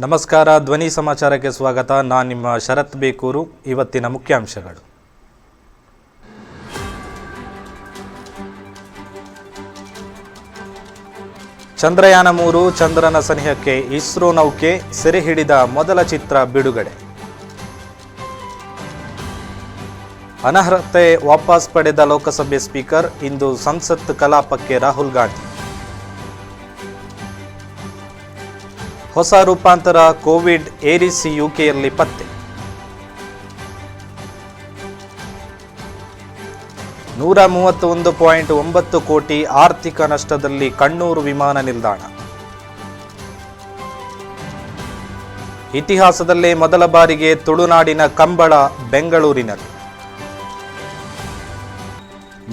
ನಮಸ್ಕಾರ, ಧ್ವನಿ ಸಮಾಚಾರಕ್ಕೆ ಸ್ವಾಗತ. ನಾನು ನಿಮ್ಮ ಶರತ್ ಬೇಕೂರು. ಇವತ್ತಿನ ಮುಖ್ಯಾಂಶಗಳು. ಚಂದ್ರಯಾನ ಮೂರು, ಚಂದ್ರನ ಸನಿಹಕ್ಕೆ ಇಸ್ರೋ ನೌಕೆ ಸೆರೆ ಹಿಡಿದ ಮೊದಲ ಚಿತ್ರ ಬಿಡುಗಡೆ. ಅನರ್ಹತೆ ವಾಪಸ್ ಪಡೆದ ಲೋಕಸಭೆ ಸ್ಪೀಕರ್, ಇಂದು ಸಂಸತ್ ಕಲಾಪಕ್ಕೆ ರಾಹುಲ್ ಗಾಂಧಿ. ಹೊಸ ರೂಪಾಂತರ ಕೋವಿಡ್ ಏರಿಸಿ ಯುಕೆಯಲ್ಲಿ ಪತ್ತೆ. ನೂರ ಮೂವತ್ತೊಂದು ಪಾಯಿಂಟ್ ಒಂಬತ್ತು ಕೋಟಿ ಆರ್ಥಿಕ ನಷ್ಟದಲ್ಲಿ ಕಣ್ಣೂರು ವಿಮಾನ ನಿಲ್ದಾಣ. ಇತಿಹಾಸದಲ್ಲೇ ಮೊದಲ ಬಾರಿಗೆ ತುಳುನಾಡಿನ ಕಂಬಳ ಬೆಂಗಳೂರಿನಲ್ಲಿ.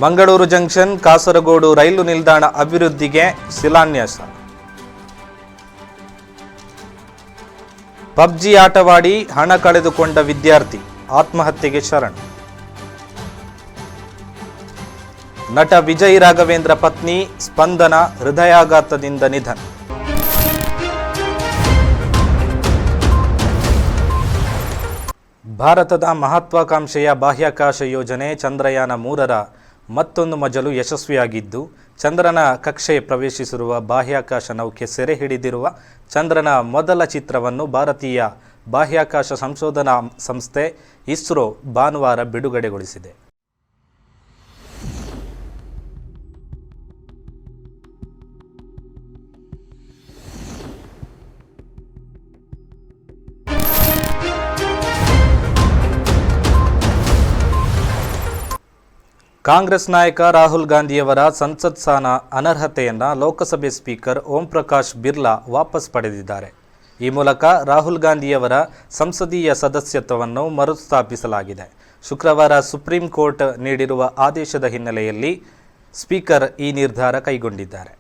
ಮಂಗಳೂರು ಜಂಕ್ಷನ್, ಕಾಸರಗೋಡು ರೈಲು ನಿಲ್ದಾಣ ಅಭಿವೃದ್ಧಿಗೆ ಶಿಲಾನ್ಯಾಸ. ಪಬ್ಜಿ ಆಟವಾಡಿ ಹಣ ಕಳೆದುಕೊಂಡ ವಿದ್ಯಾರ್ಥಿ ಆತ್ಮಹತ್ಯೆಗೆ ಶರಣ. ನಟ ವಿಜಯ್ ರಾಘವೇಂದ್ರ ಪತ್ನಿ ಸ್ಪಂದನ ಹೃದಯಾಘಾತದಿಂದ ನಿಧನ. ಭಾರತದ ಮಹತ್ವಾಕಾಂಕ್ಷೆಯ ಬಾಹ್ಯಾಕಾಶ ಯೋಜನೆ ಚಂದ್ರಯಾನ ಮೂರರ ಮತ್ತೊಂದು ಮಜಲು ಯಶಸ್ವಿಯಾಗಿದ್ದು ಚಂದ್ರನ ಕಕ್ಷೆ ಪ್ರವೇಶಿಸಿರುವ ಬಾಹ್ಯಾಕಾಶ ನೌಕೆ ಸೆರೆ ಹಿಡಿದಿರುವ ಚಂದ್ರನ ಮೊದಲ ಚಿತ್ರವನ್ನು ಭಾರತೀಯ ಬಾಹ್ಯಾಕಾಶ ಸಂಶೋಧನಾ ಸಂಸ್ಥೆ ಇಸ್ರೋ ಭಾನುವಾರ ಬಿಡುಗಡೆಗೊಳಿಸಿದೆ. ಕಾಂಗ್ರೆಸ್ ನಾಯಕ ರಾಹುಲ್ ಗಾಂಧಿಯವರ ಸಂಸತ್ ಸ್ಥಾನ ಅನರ್ಹತೆಯನ್ನು ಲೋಕಸಭೆ ಸ್ಪೀಕರ್ ಓಂ ಪ್ರಕಾಶ್ ಬಿರ್ಲಾ ವಾಪಸ್ ಪಡೆದಿದ್ದಾರೆ. ಈ ಮೂಲಕ ರಾಹುಲ್ ಗಾಂಧಿಯವರ ಸಂಸದೀಯ ಸದಸ್ಯತ್ವವನ್ನು ಮರುಸ್ಥಾಪಿಸಲಾಗಿದೆ. ಶುಕ್ರವಾರ ಸುಪ್ರೀಂ ಕೋರ್ಟ್ ನೀಡಿರುವ ಆದೇಶದ ಹಿನ್ನೆಲೆಯಲ್ಲಿ ಸ್ಪೀಕರ್ ಈ ನಿರ್ಧಾರ ಕೈಗೊಂಡಿದ್ದಾರೆ.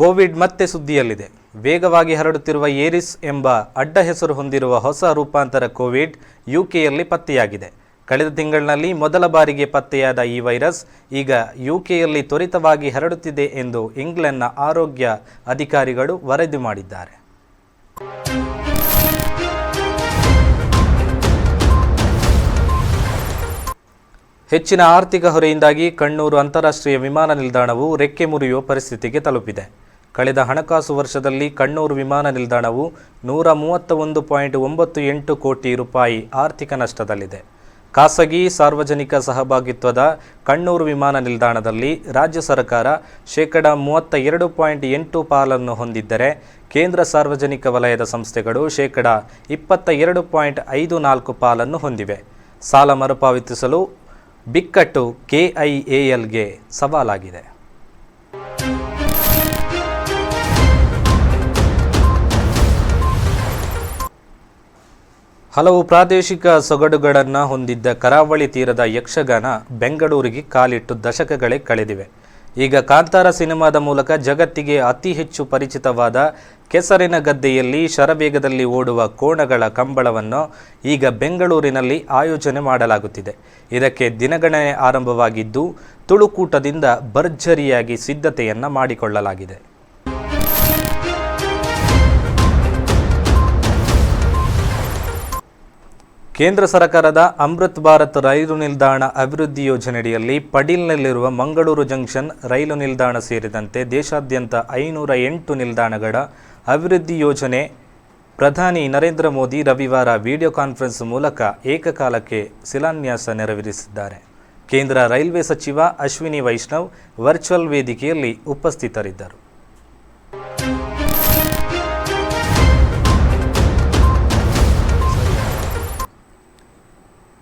ಕೋವಿಡ್ ಮತ್ತೆ ಸುದ್ದಿಯಲ್ಲಿದೆ. ವೇಗವಾಗಿ ಹರಡುತ್ತಿರುವ ಏರಿಸ್ ಎಂಬ ಅಡ್ಡ ಹೆಸರು ಹೊಂದಿರುವ ಹೊಸ ರೂಪಾಂತರ ಕೋವಿಡ್ ಯುಕೆಯಲ್ಲಿ ಪತ್ತೆಯಾಗಿದೆ. ಕಳೆದ ತಿಂಗಳಿನಲ್ಲಿ ಮೊದಲ ಬಾರಿಗೆ ಪತ್ತೆಯಾದ ಈ ವೈರಸ್ ಈಗ ಯುಕೆಯಲ್ಲಿ ತ್ವರಿತವಾಗಿ ಹರಡುತ್ತಿದೆ ಎಂದು ಇಂಗ್ಲೆಂಡ್ನ ಆರೋಗ್ಯ ಅಧಿಕಾರಿಗಳು ವರದಿ ಮಾಡಿದ್ದಾರೆ. ಹೆಚ್ಚಿನ ಆರ್ಥಿಕ ಹೊರೆಯಿಂದಾಗಿ ಕಣ್ಣೂರು ಅಂತಾರಾಷ್ಟ್ರೀಯ ವಿಮಾನ ನಿಲ್ದಾಣವು ರೆಕ್ಕೆ ಮುರಿಯುವ ಪರಿಸ್ಥಿತಿಗೆ ತಲುಪಿದೆ. ಕಳೆದ ಹಣಕಾಸು ವರ್ಷದಲ್ಲಿ ಕಣ್ಣೂರು ವಿಮಾನ ನಿಲ್ದಾಣವು ನೂರ ಮೂವತ್ತ ಒಂದು ಪಾಯಿಂಟ್ ಒಂಬತ್ತು ಎಂಟು ಕೋಟಿ ರೂಪಾಯಿ ಆರ್ಥಿಕ ನಷ್ಟದಲ್ಲಿದೆ. ಖಾಸಗಿ, ಸಾರ್ವಜನಿಕ ಸಹಭಾಗಿತ್ವದ ಕಣ್ಣೂರು ವಿಮಾನ ನಿಲ್ದಾಣದಲ್ಲಿ ರಾಜ್ಯ ಸರ್ಕಾರ ಶೇಕಡ ಮೂವತ್ತ ಎರಡು ಪಾಯಿಂಟ್ ಎಂಟು ಪಾಲನ್ನು ಹೊಂದಿದ್ದರೆ ಕೇಂದ್ರ ಸಾರ್ವಜನಿಕ ವಲಯದ ಸಂಸ್ಥೆಗಳು ಶೇಕಡ ಇಪ್ಪತ್ತ ಎರಡು ಪಾಯಿಂಟ್ ಐದು ನಾಲ್ಕು ಪಾಲನ್ನು ಹೊಂದಿವೆ. ಸಾಲ ಮರುಪಾವತಿಸಲು ಬಿಕ್ಕಟ್ಟು ಕೆಐಎಎಲ್ಗೆ ಸವಾಲಾಗಿದೆ. ಹಲವು ಪ್ರಾದೇಶಿಕ ಸೊಗಡುಗಳನ್ನು ಹೊಂದಿದ್ದ ಕರಾವಳಿ ತೀರದ ಯಕ್ಷಗಾನ ಬೆಂಗಳೂರಿಗೆ ಕಾಲಿಟ್ಟು ದಶಕಗಳೇ ಕಳೆದಿವೆ. ಈಗ ಕಾಂತಾರ ಸಿನಿಮಾದ ಮೂಲಕ ಜಗತ್ತಿಗೆ ಅತಿ ಹೆಚ್ಚು ಪರಿಚಿತವಾದ ಕೆಸರಿನ ಗದ್ದೆಯಲ್ಲಿ ಶರವೇಗದಲ್ಲಿ ಓಡುವ ಕೋಣಗಳ ಕಂಬಳವನ್ನು ಈಗ ಬೆಂಗಳೂರಿನಲ್ಲಿ ಆಯೋಜನೆ ಮಾಡಲಾಗುತ್ತಿದೆ. ಇದಕ್ಕೆ ದಿನಗಣನೆ ಆರಂಭವಾಗಿದ್ದು, ತುಳುಕೂಟದಿಂದ ಭರ್ಜರಿಯಾಗಿ ಸಿದ್ಧತೆಯನ್ನು ಮಾಡಿಕೊಳ್ಳಲಾಗಿದೆ. ಕೇಂದ್ರ ಸರ್ಕಾರದ ಅಮೃತ್ ಭಾರತ್ ರೈಲು ನಿಲ್ದಾಣ ಅಭಿವೃದ್ಧಿ ಯೋಜನೆಯಡಿಯಲ್ಲಿ ಪಡೀಲ್ನಲ್ಲಿರುವ ಮಂಗಳೂರು ಜಂಕ್ಷನ್ ರೈಲು ನಿಲ್ದಾಣ ಸೇರಿದಂತೆ ದೇಶಾದ್ಯಂತ ಐನೂರ ಎಂಟು ನಿಲ್ದಾಣಗಳ ಅಭಿವೃದ್ಧಿ ಯೋಜನೆ. ಪ್ರಧಾನಿ ನರೇಂದ್ರ ಮೋದಿ ರವಿವಾರ ವಿಡಿಯೋ ಕಾನ್ಫರೆನ್ಸ್ ಮೂಲಕ ಏಕಕಾಲಕ್ಕೆ ಶಿಲಾನ್ಯಾಸ ನೆರವೇರಿಸಿದ್ದಾರೆ. ಕೇಂದ್ರ ರೈಲ್ವೆ ಸಚಿವ ಅಶ್ವಿನಿ ವೈಷ್ಣವ್ ವರ್ಚುವಲ್ ವೇದಿಕೆಯಲ್ಲಿ ಉಪಸ್ಥಿತರಿದ್ದರು.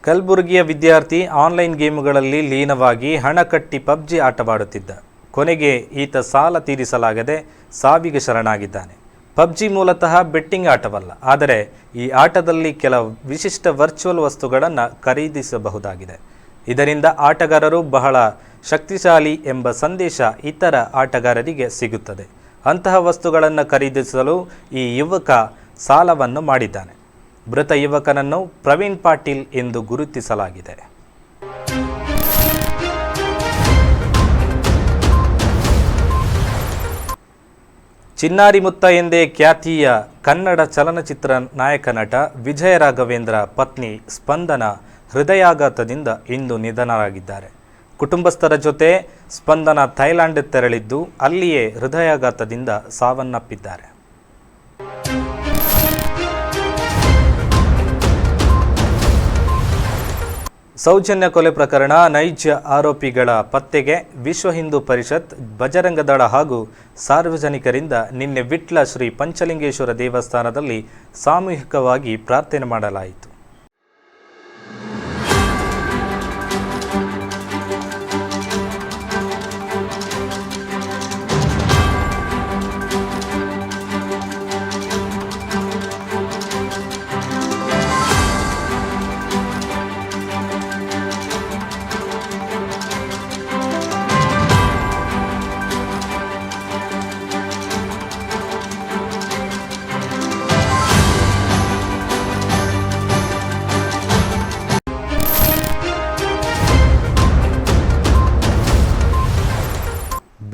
ಕಲಬುರಗಿಯ ವಿದ್ಯಾರ್ಥಿ ಆನ್ಲೈನ್ ಗೇಮುಗಳಲ್ಲಿ ಲೀನವಾಗಿ ಹಣ ಕಟ್ಟಿ ಪಬ್ಜಿ ಆಟವಾಡುತ್ತಿದ್ದ. ಕೊನೆಗೆ ಈತ ಸಾಲ ತೀರಿಸಲಾಗದೆ ಸಾವಿಗೆ ಶರಣಾಗಿದ್ದಾನೆ. ಪಬ್ಜಿ ಮೂಲತಃ ಬೆಟ್ಟಿಂಗ್ ಆಟವಲ್ಲ, ಆದರೆ ಈ ಆಟದಲ್ಲಿ ಕೆಲ ವಿಶಿಷ್ಟ ವರ್ಚುವಲ್ ವಸ್ತುಗಳನ್ನು ಖರೀದಿಸಬಹುದಾಗಿದೆ. ಇದರಿಂದ ಆಟಗಾರರು ಬಹಳ ಶಕ್ತಿಶಾಲಿ ಎಂಬ ಸಂದೇಶ ಇತರ ಆಟಗಾರರಿಗೆ ಸಿಗುತ್ತದೆ. ಅಂತಹ ವಸ್ತುಗಳನ್ನು ಖರೀದಿಸಲು ಈ ಯುವಕ ಸಾಲವನ್ನು ಮಾಡಿದ್ದಾನೆ. ಮೃತ ಯುವಕನನ್ನು ಪ್ರವೀಣ್ ಪಾಟೀಲ್ ಎಂದು ಗುರುತಿಸಲಾಗಿದೆ. ಚಿನ್ನಾರಿ ಮುತ್ತ ಎಂದೇ ಖ್ಯಾತಿಯ ಕನ್ನಡ ಚಲನಚಿತ್ರ ನಾಯಕ ನಟ ವಿಜಯ ರಾಘವೇಂದ್ರ ಪತ್ನಿ ಸ್ಪಂದನ ಹೃದಯಾಘಾತದಿಂದ ಇಂದು ನಿಧನರಾಗಿದ್ದಾರೆ. ಕುಟುಂಬಸ್ಥರ ಜೊತೆ ಸ್ಪಂದನ ಥೈಲ್ಯಾಂಡ್ ತೆರಳಿದ್ದು ಅಲ್ಲಿಯೇ ಹೃದಯಾಘಾತದಿಂದ ಸಾವನ್ನಪ್ಪಿದ್ದಾರೆ. ಸೌಜನ್ಯ ಕೊಲೆ ಪ್ರಕರಣ ನೈಜ ಆರೋಪಿಗಳ ಪತ್ತೆಗೆ ವಿಶ್ವ ಹಿಂದೂ ಪರಿಷತ್, ಬಜರಂಗದಳ ಹಾಗೂ ಸಾರ್ವಜನಿಕರಿಂದ ನಿನ್ನೆ ವಿಟ್ಲ ಶ್ರೀ ಪಂಚಲಿಂಗೇಶ್ವರ ದೇವಸ್ಥಾನದಲ್ಲಿ ಸಾಮೂಹಿಕವಾಗಿ ಪ್ರಾರ್ಥನೆ ಮಾಡಲಾಯಿತು.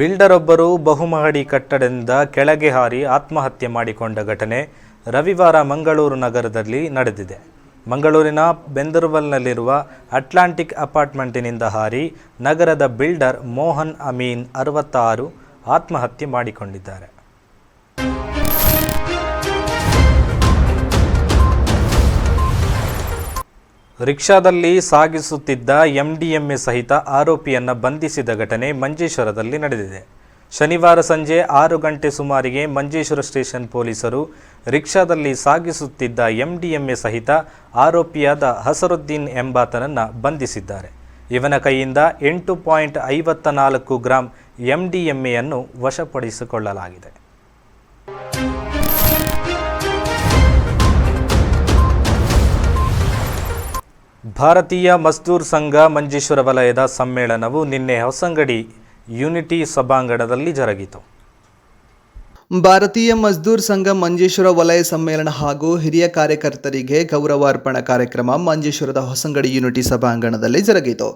ಬಿಲ್ಡರ್ ಒಬ್ಬರು ಬಹುಮಹಡಿ ಕಟ್ಟಡದಿಂದ ಕೆಳಗೆ ಹಾರಿ ಆತ್ಮಹತ್ಯೆ ಮಾಡಿಕೊಂಡ ಘಟನೆ ರವಿವಾರ ಮಂಗಳೂರು ನಗರದಲ್ಲಿ ನಡೆದಿದೆ. ಮಂಗಳೂರಿನ ಬೆಂದರ್ವಲ್ನಲ್ಲಿರುವ ಅಟ್ಲಾಂಟಿಕ್ ಅಪಾರ್ಟ್ಮೆಂಟಿನಿಂದ ಹಾರಿ ನಗರದ ಬಿಲ್ಡರ್ ಮೋಹನ್ ಅಮೀನ್ ಅರವತ್ತಾರು ಆತ್ಮಹತ್ಯೆ ಮಾಡಿಕೊಂಡಿದ್ದಾರೆ. ರಿಕ್ಷಾದಲ್ಲಿ ಸಾಗಿಸುತ್ತಿದ್ದ ಎಂಡಿಎಂಎ ಸಹಿತ ಆರೋಪಿಯನ್ನು ಬಂಧಿಸಿದ ಘಟನೆ ಮಂಜೇಶ್ವರದಲ್ಲಿ ನಡೆದಿದೆ. ಶನಿವಾರ ಸಂಜೆ ಆರು ಗಂಟೆ ಸುಮಾರಿಗೆ ಮಂಜೇಶ್ವರ ಸ್ಟೇಷನ್ ಪೊಲೀಸರು ರಿಕ್ಷಾದಲ್ಲಿ ಸಾಗಿಸುತ್ತಿದ್ದ ಎಂಡಿಎಂಎ ಸಹಿತ ಆರೋಪಿಯಾದ ಹಸರುದ್ದೀನ್ ಎಂಬಾತನನ್ನು ಬಂಧಿಸಿದ್ದಾರೆ. ಇವನ ಕೈಯಿಂದ ಎಂಟು ಪಾಯಿಂಟ್ ಐವತ್ತ ನಾಲ್ಕು ಗ್ರಾಂ ಎಂಡಿಎಂಎಯನ್ನು ವಶಪಡಿಸಿಕೊಳ್ಳಲಾಗಿದೆ. ಭಾರತೀಯ ಮಜ್ದೂರ್ ಸಂಘ ಮಂಜೇಶ್ವರ ವಲಯದ ಸಮ್ಮೇಳನವು ನಿನ್ನೆ ಹೊಸಂಗಡಿ ಯೂನಿಟಿ ಸಭಾಂಗಣದಲ್ಲಿ ಜರುಗಿತು. ಭಾರತೀಯ ಮಜ್ದೂರ್ ಸಂಘ ಮಂಜೇಶ್ವರ ವಲಯ ಸಮ್ಮೇಳನ ಹಾಗೂ ಹಿರಿಯ ಕಾರ್ಯಕರ್ತರಿಗೆ ಗೌರವಾರ್ಪಣಾ ಕಾರ್ಯಕ್ರಮ ಮಂಜೇಶ್ವರದ ಹೊಸಂಗಡಿ ಯೂನಿಟಿ ಸಭಾಂಗಣದಲ್ಲಿ ಜರುಗಿತು.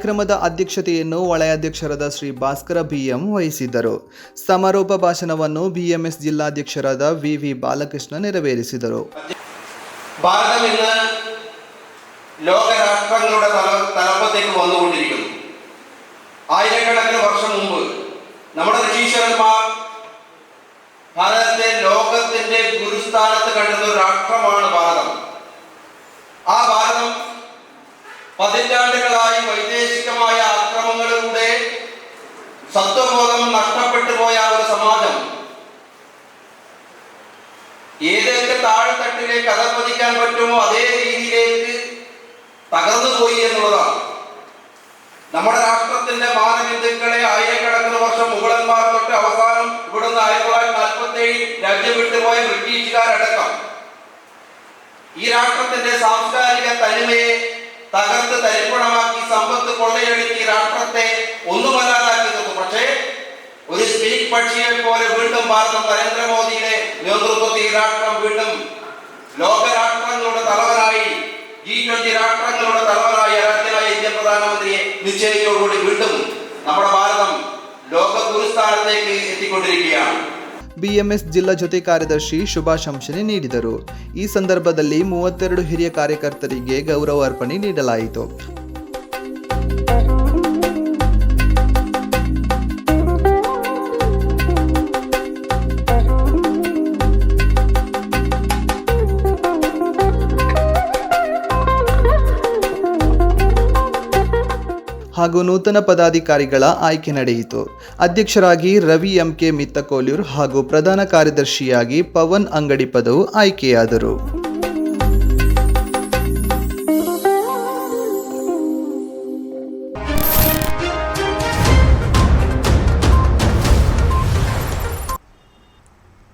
ಕಾರ್ಯಕ್ರಮದ ಅಧ್ಯಕ್ಷತೆಯನ್ನು ವಲಯಾಧ್ಯಕ್ಷರಾದ ಶ್ರೀ ಭಾಸ್ಕರ ಬಿಎಂ ವಹಿಸಿದ್ದರು ಸಮಾರೋಪ ಭಾಷಣವನ್ನು ಬಿಎಂಎಸ್ ಜಿಲ್ಲಾಧ್ಯಕ್ಷರಾದ ವಿ ವಿ ಬಾಲಕೃಷ್ಣ ನೆರವೇರಿಸಿದರು ഭാരതം ഇന്ന് ലോകരാഷ്ട്രങ്ങളുടെ തല തലപ്പത്തേക്ക് വന്നുകൊണ്ടിരിക്കുന്നു ആയിരക്കണക്കിന് വർഷം മുമ്പ് നമ്മുടെ ഋഷീശ്വരന്മാർ ഭാരതത്തെ ലോകത്തിന്റെ ഗുരുസ്ഥാനത്ത് കണ്ടിരുന്ന ഒരു രാഷ്ട്രമാണ് ഭാരതം ആ ഭാരതം പതിറ്റാണ്ടുകളായി വൈദേശികമായ ആക്രമങ്ങളിലൂടെ സത്വബോധം നഷ്ടപ്പെട്ടു പോയ ഒരു സമാജം. ഏതൊക്കെ താഴെത്തട്ടിലെ കഥ പതിക്കാൻ പറ്റുമോ അതേ രീതിയിലേക്ക് തകർന്നു പോയി എന്നുള്ളതാണ്. നമ്മുടെ രാഷ്ട്രത്തിന്റെ മാനബിന്ദുക്കളെ ആയിരക്കണക്കിന് വർഷം മുഗളന്മാർ തൊട്ട് അവസാനം ഇവിടുന്ന് ആയിരത്തി തൊള്ളായിരത്തി നാൽപ്പത്തി ഏഴിൽ രാജ്യം വിട്ടുപോയ ബ്രിട്ടീഷുകാരടക്കം. ഈ രാഷ്ട്രത്തിന്റെ സാംസ്കാരിക തനിമയെ തകർത്ത് തരിപ്പണമാക്കി സമ്പത്ത് കൊള്ളയടുക്കി രാഷ്ട്രത്തെ ഒന്നുമല്ലാതാക്കി നിർത്തും പക്ഷേ ഒരു സ്പീക്ക് പക്ഷിയെ പോലെ വീണ്ടും പാർന്ന നരേന്ദ്രമോദിയുടെ നേതൃത്വത്തിൽ രാഷ്ട്രം വീണ്ടും ലോക രാഷ്ട്രങ്ങളുടെ തലവനായി ജി ട്വന്റി രാഷ്ട്രങ്ങളുടെ തലവനായി ആരാധ്യനായ ഇന്ത്യൻ പ്രധാനമന്ത്രിയെ നിശ്ചയിച്ചോടുകൂടി വീണ്ടും നമ്മുടെ ഭാരതം ലോക ഗുരുസ്ഥാനത്തേക്ക് എത്തിക്കൊണ്ടിരിക്കുകയാണ്. ಬಿಎಂಎಸ್ ಜಿಲ್ಲಾ ಜೊತೆ ಕಾರ್ಯದರ್ಶಿ ಶುಭಾಶಂಸನೆ ನೀಡಿದರು. ಈ ಸಂದರ್ಭದಲ್ಲಿ ಮೂವತ್ತೆರಡು ಹಿರಿಯ ಕಾರ್ಯಕರ್ತರಿಗೆ ಗೌರವ ಅರ್ಪಣೆ ನೀಡಲಾಯಿತು. ಹಾಗೂ ನೂತನ ಪದಾಧಿಕಾರಿಗಳ ಆಯ್ಕೆ ನಡೆಯಿತು. ಅಧ್ಯಕ್ಷರಾಗಿ ರವಿ ಎಂ ಕೆ ಮಿತ್ತಕೋಲ್ಯೂರ್ ಹಾಗೂ ಪ್ರಧಾನ ಕಾರ್ಯದರ್ಶಿಯಾಗಿ ಪವನ್ ಅಂಗಡಿ ಪದವು ಆಯ್ಕೆಯಾದರು.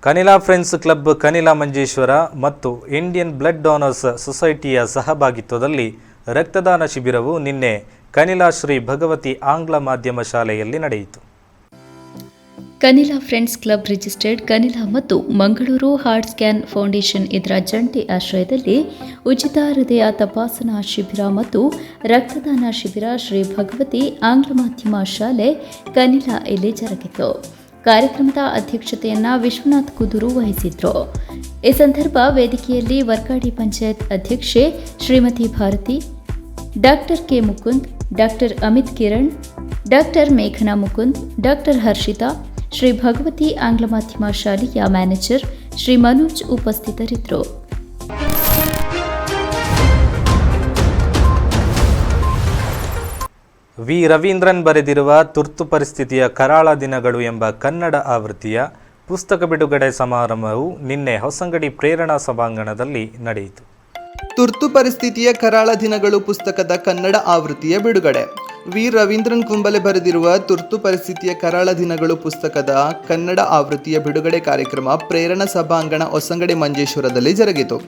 ಕನಿಲಾ ಫ್ರೆಂಡ್ಸ್ ಕ್ಲಬ್ ಕನಿಲಾ ಮಂಜೇಶ್ವರ ಮತ್ತು ಇಂಡಿಯನ್ ಬ್ಲಡ್ ಡೋನರ್ಸ್ ಸೊಸೈಟಿಯ ಸಹಭಾಗಿತ್ವದಲ್ಲಿ ರಕ್ತದಾನ ಶಿಬಿರವು ನಿನ್ನೆ ಕನಿಲಾ ಶ್ರೀ ಭಗವತಿ ಆಂಗ್ಲ ಮಾಧ್ಯಮ ಶಾಲೆಯಲ್ಲಿ ನಡೆಯಿತು. Kanila friends club registered Kanila ಮತ್ತು ಮಂಗಳೂರು ಹಾರ್ಟ್ ಸ್ಕ್ಯಾನ್ ಫೌಂಡೇಶನ್ ಇದರ ಜಂಟಿ ಆಶ್ರಯದಲ್ಲಿ ಉಚಿತ ಹೃದಯ ತಪಾಸಣಾ ಶಿಬಿರ ಮತ್ತು ರಕ್ತದಾನ ಶಿಬಿರ ಶ್ರೀ ಭಗವತಿ ಆಂಗ್ಲ ಮಾಧ್ಯಮ ಶಾಲೆ ಕನಿಲಾ ಇಲ್ಲಿ ಜರುಗಿತು. ಕಾರ್ಯಕ್ರಮದ ಅಧ್ಯಕ್ಷತೆಯನ್ನ ವಿಶ್ವನಾಥ್ ಕುದುರು ವಹಿಸಿದ್ರು. ಈ ಸಂದರ್ಭ ವೇದಿಕೆಯಲ್ಲಿ ವರ್ಕಾಡಿ ಪಂಚಾಯತ್ ಅಧ್ಯಕ್ಷೆ Shrimati Bharati, doctor K Mukund doctor Amit Kiran, doctor ಮೇಘನಾ ಮುಕುಂದ್, ಡಾಕ್ಟರ್ ಹರ್ಷಿತಾ, ಶ್ರೀ ಭಗವತಿ ಆಂಗ್ಲ ಮಾಧ್ಯಮ ಶಾಲೆಯ ಮ್ಯಾನೇಜರ್ ಶ್ರೀ ಮನೋಜ್ ಉಪಸ್ಥಿತರಿದ್ದರು. ವಿ. ರವೀಂದ್ರನ್ ಬರೆದಿರುವ ತುರ್ತು ಪರಿಸ್ಥಿತಿಯ ಕರಾಳ ದಿನಗಳು ಎಂಬ ಕನ್ನಡ ಆವೃತ್ತಿಯ ಪುಸ್ತಕ ಬಿಡುಗಡೆ ಸಮಾರಂಭವು ನಿನ್ನೆ ಹೊಸಂಗಡಿ ಪ್ರೇರಣಾ ಸಭಾಂಗಣದಲ್ಲಿ ನಡೆಯಿತು. ತುರ್ತು ಪರಿಸ್ಥಿತಿಯ ಕರಾಳ ದಿನಗಳು ಪುಸ್ತಕದ ಕನ್ನಡ ಆವೃತ್ತಿಯ ಬಿಡುಗಡೆ. ವಿ. ರವೀಂದ್ರನ್ ಕುಂಬಲೆ ಬರೆದಿರುವ ತುರ್ತು ಪರಿಸ್ಥಿತಿಯ ಕರಾಳ ದಿನಗಳು ಪುಸ್ತಕದ ಕನ್ನಡ ಆವೃತ್ತಿಯ ಬಿಡುಗಡೆ ಕಾರ್ಯಕ್ರಮ ಪ್ರೇರಣಾ ಸಭಾಂಗಣ ಹೊಸಂಗಡಿ ಮಂಜೇಶ್ವರದಲ್ಲಿ ಜರುಗಿತು.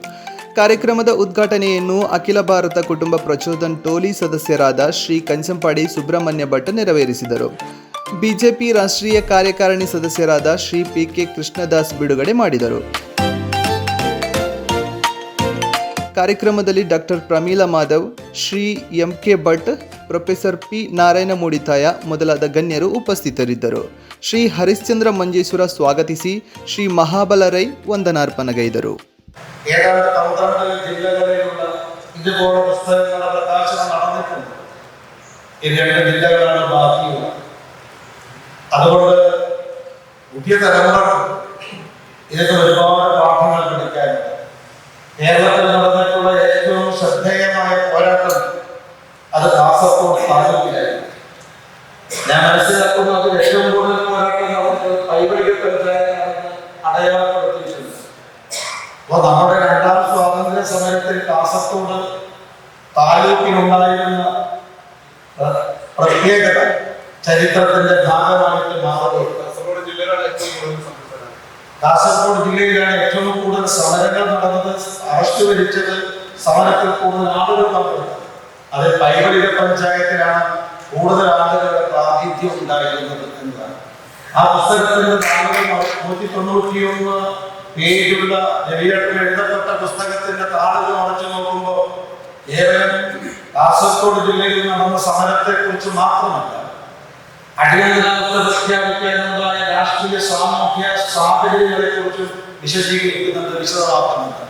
ಕಾರ್ಯಕ್ರಮದ ಉದ್ಘಾಟನೆಯನ್ನು ಅಖಿಲ ಭಾರತ ಕುಟುಂಬ ಪ್ರಚೋದನ್ ಟೋಲಿ ಸದಸ್ಯರಾದ ಶ್ರೀ ಕಂಚಂಪಾಡಿ ಸುಬ್ರಹ್ಮಣ್ಯ ಭಟ್ ನೆರವೇರಿಸಿದರು. ಬಿಜೆಪಿ ರಾಷ್ಟ್ರೀಯ ಕಾರ್ಯಕಾರಿಣಿ ಸದಸ್ಯರಾದ ಶ್ರೀ ಪಿ ಕೆ ಕೃಷ್ಣದಾಸ್ ಬಿಡುಗಡೆ ಮಾಡಿದರು. ಕಾರ್ಯಕ್ರಮದಲ್ಲಿ doctor Pramila Madhav Shri M K Bhat professor P Narayana Mudithaya ಮೊದಲಾದ ಗಣ್ಯರು ಉಪಸ್ಥಿತರಿದ್ದರು ಶ್ರೀ ಹರಿಶ್ಚಂದ್ರ ಮಂಜೇಶ್ವರ ಸ್ವಾಗತಿಸಿ ಶ್ರೀ ಮಹಾಬಲ ರೈ ವಂದನಾರ್ಪಣಗೈದರು ഏതാണ്ട് പന്ത്രണ്ട് ജില്ലകളിലുള്ള ഇതുപോലെ പുസ്തകങ്ങളുടെ പ്രകാശനം നടന്നിട്ടുണ്ട് ഈ രണ്ട് ജില്ലകളാണ് ബാക്കിയുള്ളത് അതുകൊണ്ട് പുതിയ തലമുറക്ക് ഇതിന് ഒരുപാട് പാഠങ്ങൾ പഠിക്കാനുണ്ട് കേരളത്തിൽ വരിച്ചത് സമരത്തിൽ കൂടുതൽ ആളുകൾ പങ്കെടുത്തത് അത് പൈവടിക പഞ്ചായത്തിലാണ് കൂടുതൽ ആളുകളുടെ പ്രാതിനിധ്യം ഉണ്ടായിരുന്നത് എന്നതാണ്. ആ പുസ്തകത്തിൽ നൂറ്റി തൊണ്ണൂറ്റിയൊന്ന് പേജുള്ള രവിയേട്ടൻ എഴുതപ്പെട്ട പുസ്തകത്തിന്റെ താളുകൾ മറച്ചു നോക്കുമ്പോൾ കേവലം കാസർഗോഡ് ജില്ലയിൽ നടന്ന സമരത്തെ കുറിച്ച് മാത്രമല്ല അടിയന്തരാവസ്ഥ രാഷ്ട്രീയ സാമൂഹ്യ സാഹചര്യങ്ങളെ കുറിച്ചും വിശദീകരിക്കുന്നുണ്ട് വിശദമാക്കുന്നുണ്ട്.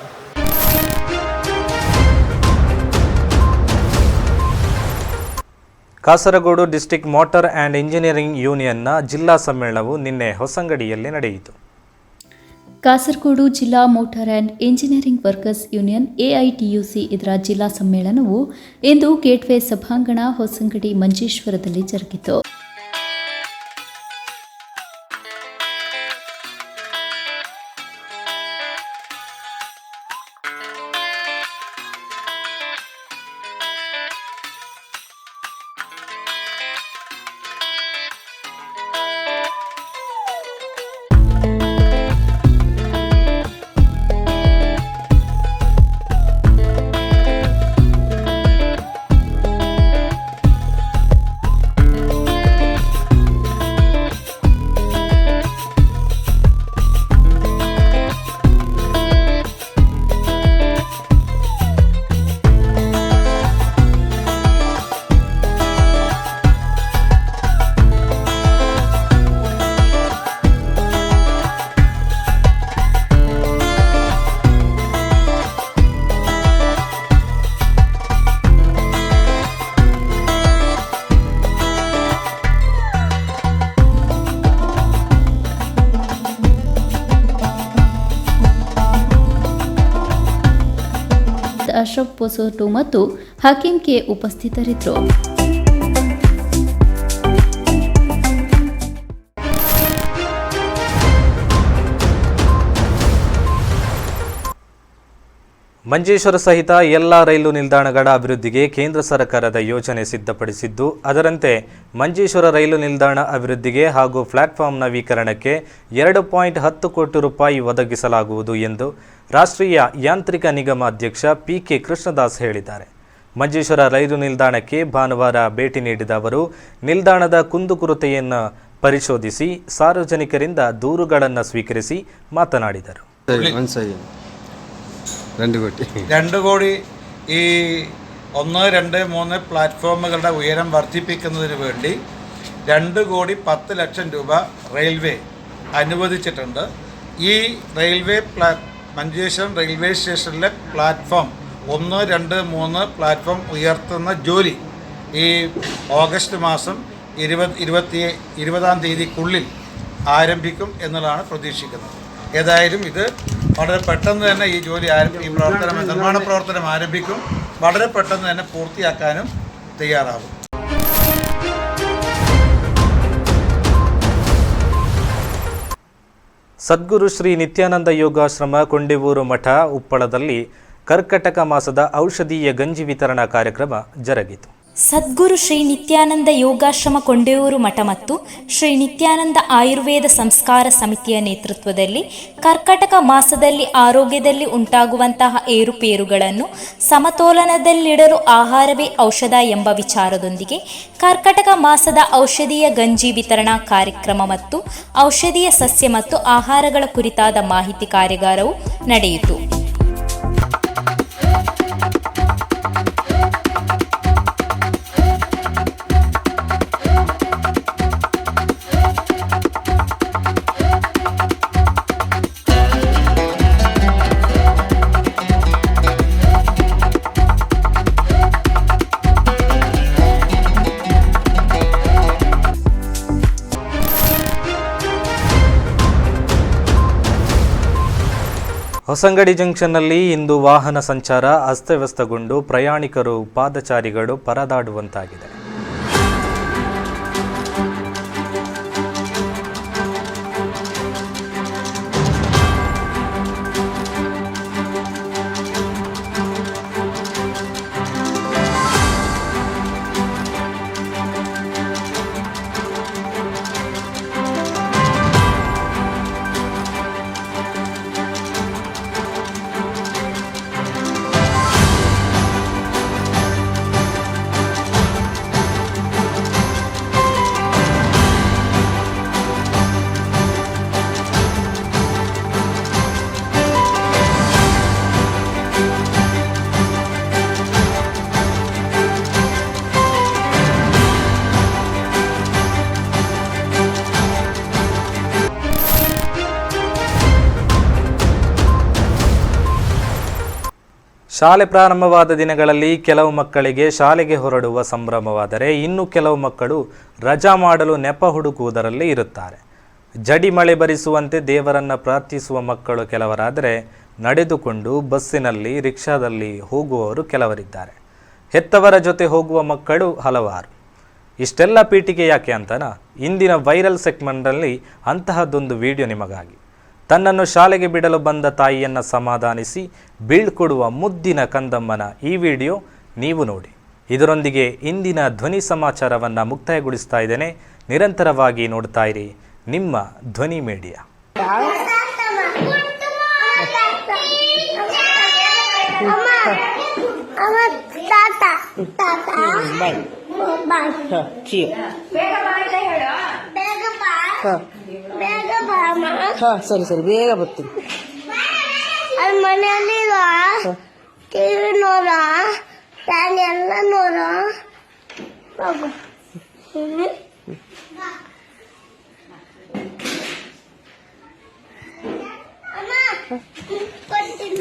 Kasaragod district motor and engineering ಯೂನಿಯನ್ನ ಜಿಲ್ಲಾ ಸಮ್ಮೇಳನವು ನಿನ್ನೆ ಹೊಸಂಗಡಿಯಲ್ಲಿ ನಡೆಯಿತು. ಕಾಸರಗೋಡು ಜಿಲ್ಲಾ motor and engineering workers union AITUC ಇದರ ಜಿಲ್ಲಾ ಸಮ್ಮೇಳನವು ಇಂದು ಗೇಟ್ವೇ ಸಭಾಂಗಣ ಹೊಸಂಗಡಿ ಮಂಜೇಶ್ವರದಲ್ಲಿ ಜರುಗಿತು. ಅಶ್ರಫ್ ಪೊಸೋಟು ಮತ್ತು ಹಕೀಂ ಕೆ ಉಪಸ್ಥಿತರಿದ್ದರು. ಮಂಜೇಶ್ವರ ಸಹಿತ ಎಲ್ಲ ರೈಲು ನಿಲ್ದಾಣಗಳ ಅಭಿವೃದ್ಧಿಗೆ ಕೇಂದ್ರ ಸರ್ಕಾರದ ಯೋಜನೆ ಸಿದ್ಧಪಡಿಸಿದ್ದು, ಅದರಂತೆ ಮಂಜೇಶ್ವರ ರೈಲು ನಿಲ್ದಾಣ ಅಭಿವೃದ್ಧಿಗೆ ಹಾಗೂ ಪ್ಲಾಟ್ಫಾರ್ಮ್ ನವೀಕರಣಕ್ಕೆ ಎರಡು ಪಾಯಿಂಟ್ ಹತ್ತು ಕೋಟಿ ರೂಪಾಯಿ ಒದಗಿಸಲಾಗುವುದು ಎಂದು ರಾಷ್ಟ್ರೀಯ ಯಾಂತ್ರಿಕ ನಿಗಮ ಅಧ್ಯಕ್ಷ ಪಿ ಕೆ ಕೃಷ್ಣದಾಸ್ ಹೇಳಿದ್ದಾರೆ. ಮಂಜೇಶ್ವರ ರೈಲು ನಿಲ್ದಾಣಕ್ಕೆ ಭಾನುವಾರ ಭೇಟಿ ನೀಡಿದ ಅವರು, ನಿಲ್ದಾಣದ ಕುಂದುಕೊರತೆಯನ್ನು ಪರಿಶೋಧಿಸಿ, ಸಾರ್ವಜನಿಕರಿಂದ ದೂರುಗಳನ್ನು ಸ್ವೀಕರಿಸಿ ಮಾತನಾಡಿದರು. രണ്ട് കോടി. രണ്ട് കോടി ഈ ഒന്ന് രണ്ട് മൂന്ന് പ്ലാറ്റ്ഫോമുകളുടെ ഉയരം വർദ്ധിപ്പിക്കുന്നതിന് വേണ്ടി രണ്ട് കോടി പത്ത് ലക്ഷം രൂപ റെയിൽവേ അനുവദിച്ചിട്ടുണ്ട്. ഈ റെയിൽവേ പ്ലാ മഞ്ചേശ്വരം റെയിൽവേ സ്റ്റേഷനിലെ പ്ലാറ്റ്ഫോം ഒന്ന് രണ്ട് മൂന്ന് പ്ലാറ്റ്ഫോം ഉയർത്തുന്ന ജോലി ഈ ഓഗസ്റ്റ് മാസം ഇരുപത് ഇരുപത്തി ഇരുപതാം തീയതിക്കുള്ളിൽ ആരംഭിക്കും എന്നുള്ളതാണ് പ്രതീക്ഷിക്കുന്നത്. ഏതായാലും ഇത് വളരെ പെട്ടെന്ന് തന്നെ ഈ ജോലി ആരംഭി ഈ പ്രവർത്തനം നിർമ്മാണ പ്രവർത്തനം ആരംഭിക്കും വളരെ പെട്ടെന്ന് തന്നെ പൂർത്തിയാക്കാനും തയ്യാറാകും ಸದ್ಗುರು ಶ್ರೀ ನಿತ್ಯಾನಂದ ಯೋಗಾಶ್ರಮ ಕೊಂಡೆವೂರು ಮಠ ಉಪ್ಪಳದಲ್ಲಿ ಕರ್ಕಟಕ ಮಾಸದ ಔಷಧೀಯ ಗಂಜಿ ವಿತರಣಾ ಕಾರ್ಯಕ್ರಮ ಜರುಗಿತು ಸದ್ಗುರು ಶ್ರೀ ನಿತ್ಯಾನಂದ ಯೋಗಾಶ್ರಮ ಕೊಂಡೆಯೂರು ಮಠ ಮತ್ತು ಶ್ರೀ ನಿತ್ಯಾನಂದ ಆಯುರ್ವೇದ ಸಂಸ್ಕಾರ ಸಮಿತಿಯ ನೇತೃತ್ವದಲ್ಲಿ ಕರ್ಕಟಕ ಮಾಸದಲ್ಲಿ ಆರೋಗ್ಯದಲ್ಲಿ ಉಂಟಾಗುವಂತಹ ಏರುಪೇರುಗಳನ್ನು ಸಮತೋಲನದಲ್ಲಿಡಲು ಆಹಾರವೇ ಔಷಧ ಎಂಬ ವಿಚಾರದೊಂದಿಗೆ ಕರ್ಕಟಕ ಮಾಸದ ಔಷಧೀಯ ಗಂಜಿ ವಿತರಣಾ ಕಾರ್ಯಕ್ರಮ ಮತ್ತು ಔಷಧೀಯ ಸಸ್ಯ ಮತ್ತು ಆಹಾರಗಳ ಕುರಿತಾದ ಮಾಹಿತಿ ಕಾರ್ಯಾಗಾರವು ನಡೆಯಿತು. ಹೊಸಂಗಡಿ ಜಂಕ್ಷನ್ನಲ್ಲಿ ಇಂದು ವಾಹನ ಸಂಚಾರ ಅಸ್ತವ್ಯಸ್ತಗೊಂಡು ಪ್ರಯಾಣಿಕರು ಪಾದಚಾರಿಗಳು ಪರದಾಡುವಂತಾಗಿದೆ. ಶಾಲೆ ಪ್ರಾರಂಭವಾದ ದಿನಗಳಲ್ಲಿ ಕೆಲವು ಮಕ್ಕಳಿಗೆ ಶಾಲೆಗೆ ಹೊರಡುವ ಸಂಭ್ರಮವಾದರೆ ಇನ್ನು ಕೆಲವು ಮಕ್ಕಳು ರಜಾ ಮಾಡಲು ನೆಪ ಹುಡುಕುವುದರಲ್ಲಿ ಇರುತ್ತಾರೆ. ಜಡಿ ಮಳೆ ಬರಿಸುವಂತೆ ದೇವರನ್ನು ಪ್ರಾರ್ಥಿಸುವ ಮಕ್ಕಳು ಕೆಲವರಾದರೆ ನಡೆದುಕೊಂಡು ಬಸ್ಸಿನಲ್ಲಿ, ರಿಕ್ಷಾದಲ್ಲಿ ಹೋಗುವವರು ಕೆಲವರಿದ್ದಾರೆ. ಹೆತ್ತವರ ಜೊತೆ ಹೋಗುವ ಮಕ್ಕಳು ಹಲವಾರು. ಇಷ್ಟೆಲ್ಲ ಪೀಠಿಕೆ ಯಾಕೆ ಅಂತನಾ? ಇಂದಿನ ವೈರಲ್ ಸೆಗ್ಮೆಂಟ್ನಲ್ಲಿ ಅಂತಹದ್ದೊಂದು ವಿಡಿಯೋ ನಿಮಗಾಗಿ. ತನ್ನನ್ನು ಶಾಲೆಗೆ ಬಿಡಲು ಬಂದ ತಾಯಿಯನ್ನು ಸಮಾಧಾನಿಸಿ ಬೀಳ್ಕೊಡುವ ಮುದ್ದಿನ ಕಂದಮ್ಮನ ಈ ವಿಡಿಯೋ ನೀವು ನೋಡಿ. ಇದರೊಂದಿಗೆ ಇಂದಿನ ಧ್ವನಿ ಸಮಾಚಾರವನ್ನು ಮುಕ್ತಾಯಗೊಳಿಸ್ತಾ ಇದ್ದೇನೆ. ನಿರಂತರವಾಗಿ ನೋಡ್ತಾ ಇರಿ ನಿಮ್ಮ ಧ್ವನಿ ಮೀಡಿಯಾ. ಬಾಯ್ ಹಾಂ ಚಿ. ಬೇಗ ಬಾ ಅಂತ ಹೇಳು. ಬೇಗ ಬಾ. ಬೇಗ ಸರಿ ಸರಿ ಬೇಗ ಬರ್ತೀನಿ. ಅಲ್ಲಿ ಮನೆಯಲ್ಲಿ ಟಿವಿ ನೋಡ ಫ್ಯಾನ್ ಎಲ್ಲ ನೋಡ. ಹೋಗು. ಅಮ್ಮ ಕೊಡ್ತೀನಿ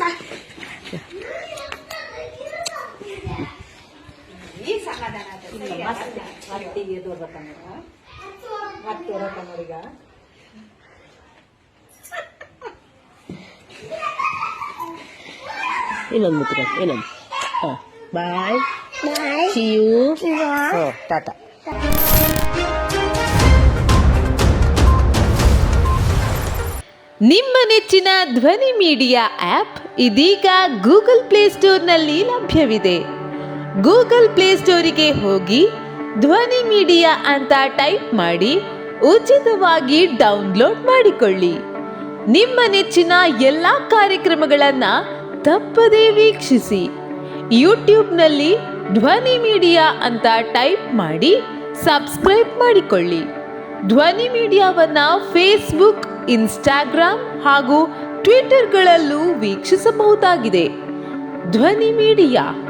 ಇನ್ನೊಂದು ಮುತ್ತು ಇನ್ನೊಂದು ಹಾಂ ಬಾಯ್. ಬಾಯ್. ಸಿ ಯು ಟಾಟಾ. ನಿಮ್ಮ ನೆಚ್ಚಿನ ಧ್ವನಿ ಮೀಡಿಯಾ ಆ್ಯಪ್ ಇದೀಗ ಗೂಗಲ್ ಪ್ಲೇ ಸ್ಟೋರ್ನಲ್ಲಿ ಲಭ್ಯವಿದೆ. ಗೂಗಲ್ ಪ್ಲೇಸ್ಟೋರಿಗೆ ಹೋಗಿ ಧ್ವನಿ ಮೀಡಿಯಾ ಅಂತ ಟೈಪ್ ಮಾಡಿ ಉಚಿತವಾಗಿ ಡೌನ್ಲೋಡ್ ಮಾಡಿಕೊಳ್ಳಿ. ನಿಮ್ಮ ನೆಚ್ಚಿನ ಎಲ್ಲ ಕಾರ್ಯಕ್ರಮಗಳನ್ನ ತಪ್ಪದೇ ವೀಕ್ಷಿಸಿ. ಯೂಟ್ಯೂಬ್ನಲ್ಲಿ ಧ್ವನಿ ಮೀಡಿಯಾ ಅಂತ ಟೈಪ್ ಮಾಡಿ ಸಬ್ಸ್ಕ್ರೈಬ್ ಮಾಡಿಕೊಳ್ಳಿ. ಧ್ವನಿ ಮೀಡಿಯಾವನ್ನ ಫೇಸ್ಬುಕ್, ಇನ್ಸ್ಟಾಗ್ರಾಮ್ ಹಾಗೂ ಟ್ವಿಟರ್ಗಳಲ್ಲೂ ವೀಕ್ಷಿಸಬಹುದಾಗಿದೆ. ಧ್ವನಿ ಮೀಡಿಯಾ